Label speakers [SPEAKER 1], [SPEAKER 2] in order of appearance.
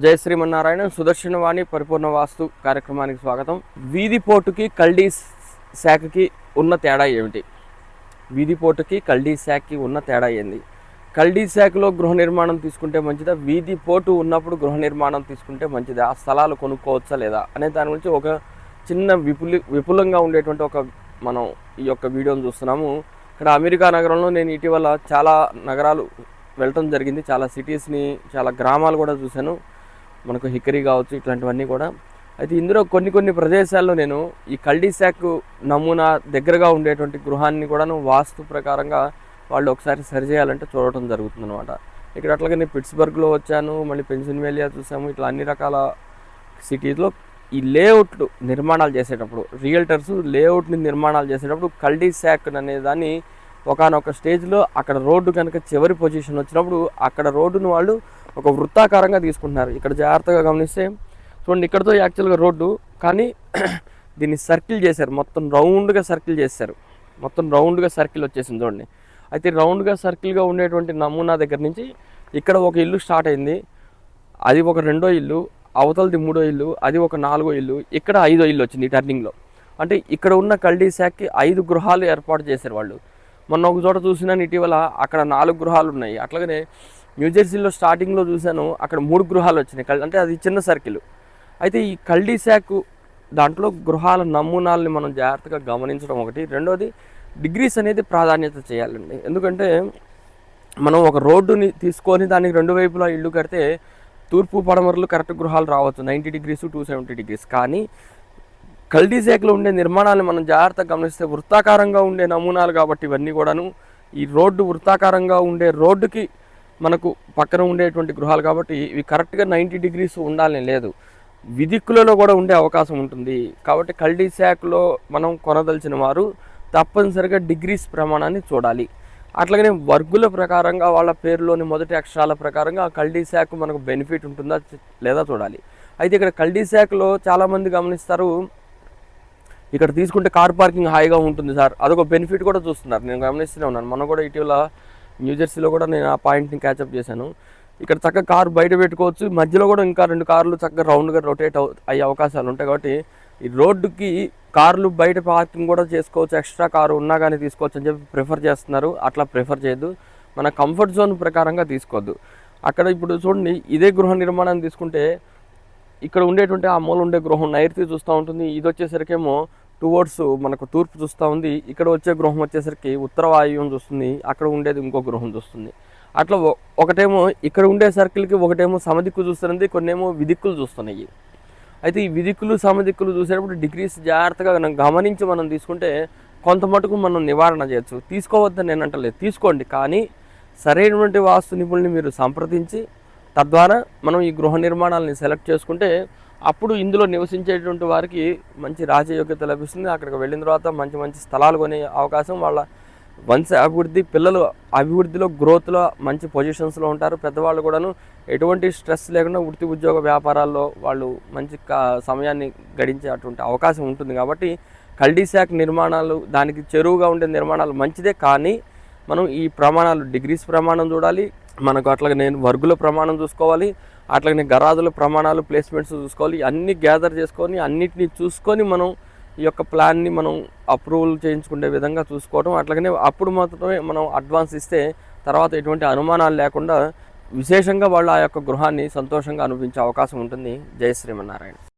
[SPEAKER 1] జయ శ్రీమన్నారాయణ. సుదర్శనవాణి పరిపూర్ణ వాస్తు కార్యక్రమానికి స్వాగతం. వీధి పోటుకి కల్డీ శాఖకి ఉన్న తేడా ఏమిటి? వీధి పోటుకి కల్డీ శాఖకి ఉన్న తేడా ఏంది? కల్డీ శాఖలో గృహ నిర్మాణం తీసుకుంటే మంచిదా? వీధి పోటు ఉన్నప్పుడు గృహ నిర్మాణం తీసుకుంటే మంచిదా? ఆ స్థలాలు కొనుక్కోవచ్చా లేదా? అనే దాని గురించి ఒక చిన్న విపులి విపులంగా ఉండేటువంటి ఒక మనం ఈ యొక్క వీడియోను చూస్తున్నాము. ఇక్కడ అమెరికా నగరంలో నేను ఇటీవల చాలా నగరాలు వెళ్ళటం జరిగింది. చాలా సిటీస్ని చాలా గ్రామాలు కూడా చూశాను. మనకు హికరీ కావచ్చు ఇట్లాంటివన్నీ కూడా. అయితే ఇందులో కొన్ని కొన్ని ప్రదేశాల్లో నేను ఈ కల్డీశాక్ నమూనా దగ్గరగా ఉండేటువంటి గృహాన్ని కూడాను వాస్తు ప్రకారంగా వాళ్ళు ఒకసారి సరి చేయాలంటే చూడటం జరుగుతుంది అనమాట ఇక్కడ అట్లాగే నేను పిట్స్బర్గ్లో వచ్చాను మళ్ళీ పెన్సిల్వేలియా చూసాము ఇట్లా అన్ని రకాల సిటీస్లో ఈ లేఅవుట్లు నిర్మాణాలు చేసేటప్పుడు రియల్టర్స్ లేఅవుట్ని నిర్మాణాలు చేసేటప్పుడు కల్డీ శాక్ అనే దాన్ని ఒకనొక స్టేజ్లో అక్కడ రోడ్డు కనుక చివరి పొజిషన్ వచ్చినప్పుడు అక్కడ రోడ్డును వాళ్ళు ఒక వృత్తాకారంగా తీసుకుంటున్నారు. ఇక్కడ జాగ్రత్తగా గమనిస్తే చూడండి ఇక్కడతో యాక్చువల్గా రోడ్డు కానీ దీన్ని సర్కిల్ చేశారు. మొత్తం రౌండ్గా సర్కిల్ చేశారు. మొత్తం రౌండ్గా సర్కిల్ వచ్చేసింది చూడండి. అయితే రౌండ్గా సర్కిల్గా ఉండేటువంటి నమూనా దగ్గర నుంచి ఇక్కడ ఒక ఇల్లు స్టార్ట్ అయింది. అది ఒక రెండో ఇల్లు అవతలది మూడో ఇల్లు అది ఒక నాలుగో ఇల్లు ఇక్కడ ఐదో ఇల్లు వచ్చింది ఈ టర్నింగ్లో అంటే ఇక్కడ ఉన్న కల్డీశాక్కి ఐదు గృహాలు ఏర్పాటు చేశారు వాళ్ళు. మొన్న ఒక చోట చూసినాను ఇటీవల అక్కడ నాలుగు గృహాలు ఉన్నాయి. అట్లాగనే న్యూజెర్సీలో స్టార్టింగ్లో చూశాను అక్కడ మూడు గృహాలు వచ్చినాయి కల్- అంటే అది చిన్న సర్కిల్. అయితే ఈ కల్డీ దాంట్లో గృహాల నమూనాల్ని మనం జాగ్రత్తగా గమనించడం ఒకటి. రెండోది డిగ్రీస్ అనేది ప్రాధాన్యత చేయాలండి. ఎందుకంటే మనం ఒక రోడ్డుని తీసుకొని దానికి రెండు వైపులా ఇల్లు కడితే తూర్పు పడమరలు కరెక్ట్ గృహాలు రావచ్చు ninety degrees to seventy degrees. కానీ కల్డీసేక్లో ఉండే నిర్మాణాలను మనం జాగ్రత్తగా గమనిస్తే వృత్తాకారంగా ఉండే నమూనాలు కాబట్టి ఇవన్నీ కూడాను ఈ రోడ్డు వృత్తాకారంగా ఉండే రోడ్డుకి మనకు పక్కన ఉండేటువంటి గృహాలు కాబట్టి ఇవి కరెక్ట్గా నైంటీ డిగ్రీస్ ఉండాలని లేదు. విదిక్కులలో కూడా ఉండే అవకాశం ఉంటుంది. కాబట్టి కల్డీశాఖలో మనం కొనదలిచిన వారు తప్పనిసరిగా డిగ్రీస్ ప్రమాణాన్ని చూడాలి. అట్లాగనే వర్గుల ప్రకారంగా వాళ్ళ పేరులోని మొదటి అక్షరాల ప్రకారంగా ఆ కల్డీ శాఖ మనకు బెనిఫిట్ ఉంటుందా లేదా చూడాలి. అయితే ఇక్కడ కల్డీశాఖలో చాలామంది గమనిస్తారు ఇక్కడ తీసుకుంటే కార్ పార్కింగ్ హాయిగా ఉంటుంది సార్. అదొక బెనిఫిట్ కూడా చూస్తున్నారు. నేను గమనిస్తూనే ఉన్నాను. మనం కూడా ఇటీవల న్యూజెర్సీలో కూడా నేను ఆ పాయింట్ని క్యాచప్ చేశాను. ఇక్కడ చక్కగా కారు బయట పెట్టుకోవచ్చు. మధ్యలో కూడా ఇంకా రెండు కార్లు చక్కగా రౌండ్గా రొటేట్ అయ్యే అవకాశాలు ఉంటాయి కాబట్టి ఈ రోడ్డుకి కార్లు బయట పార్కింగ్ కూడా చేసుకోవచ్చు. ఎక్స్ట్రా కారు ఉన్నా కానీ తీసుకోవచ్చు అని చెప్పి ప్రిఫర్ చేస్తున్నారు. అట్లా ప్రిఫర్ చేయొద్దు. మన కంఫర్ట్ జోన్ ప్రకారంగా తీసుకోవద్దు. అక్కడ ఇప్పుడు చూడండి ఇదే గృహ నిర్మాణాన్ని తీసుకుంటే ఇక్కడ ఉండేటువంటి ఆ మూల ఉండే గృహం నైరుతి చూస్తూ ఉంటుంది. ఇది వచ్చేసరికేమో టువర్డ్స్ మనకు తూర్పు చూస్తూ ఉంది. ఇక్కడ వచ్చే గృహం వచ్చేసరికి ఉత్తర వాయువ్యం చూస్తుంది. అక్కడ ఉండేది ఇంకో గృహం చూస్తుంది. అట్లా ఒకటేమో ఇక్కడ ఉండే సర్కిల్కి ఒకటేమో సమదిక్కు చూస్తున్నది కొన్నేమో విదిక్కులు చూస్తున్నాయి. అయితే ఈ విదిక్కులు సమదిక్కులు చూసేటప్పుడు డిగ్రీస్ జాగ్రత్తగా మనం గమనించి మనం తీసుకుంటే కొంత మటుకు మనం నివారణ చేయొచ్చు. తీసుకోవద్దని నేను అంటలేదు తీసుకోండి. కానీ సరైనటువంటి వాస్తు నిపుణుల్ని మీరు సంప్రదించి తద్వారా మనం ఈ గృహ నిర్మాణాలని సెలెక్ట్ చేసుకుంటే అప్పుడు ఇందులో నివసించేటువంటి వారికి మంచి రాజయోగ్యత లభిస్తుంది. అక్కడికి వెళ్ళిన తర్వాత మంచి మంచి స్థలాలు కొనే అవకాశం వాళ్ళ వంశ అభివృద్ధి పిల్లలు అభివృద్ధిలో గ్రోత్లో మంచి పొజిషన్స్లో ఉంటారు. పెద్దవాళ్ళు కూడాను ఎటువంటి స్ట్రెస్ లేకుండా వృత్తి ఉద్యోగ వ్యాపారాల్లో వాళ్ళు మంచి కా- సమయాన్ని గడించే అటువంటి అవకాశం ఉంటుంది కాబట్టి కల్డీశాక్ నిర్మాణాలు దానికి చెరువుగా ఉండే నిర్మాణాలు మంచిదే. కానీ మనం ఈ ప్రమాణాలు డిగ్రీస్ ప్రమాణం చూడాలి మనకు అట్లాగే నేను వర్గుల ప్రమాణం చూసుకోవాలి అట్లాగే గరాజుల ప్రమాణాలు ప్లేస్మెంట్స్ చూసుకోవాలి అన్ని గ్యాదర్ చేసుకొని అన్నిటిని చూసుకొని మనం ఈ యొక్క ప్లాన్ని మనం అప్రూవల్ చేయించుకునే విధంగా చూసుకోవడం అట్లాగనే అప్పుడు మాత్రమే మనం అడ్వాన్స్ ఇస్తే తర్వాత ఎటువంటి అనుమానాలు లేకుండా విశేషంగా వాళ్ళు ఆ యొక్క గృహాన్ని సంతోషంగా అనిపించే అవకాశం ఉంటుంది. జయ శ్రీమన్నారాయణ.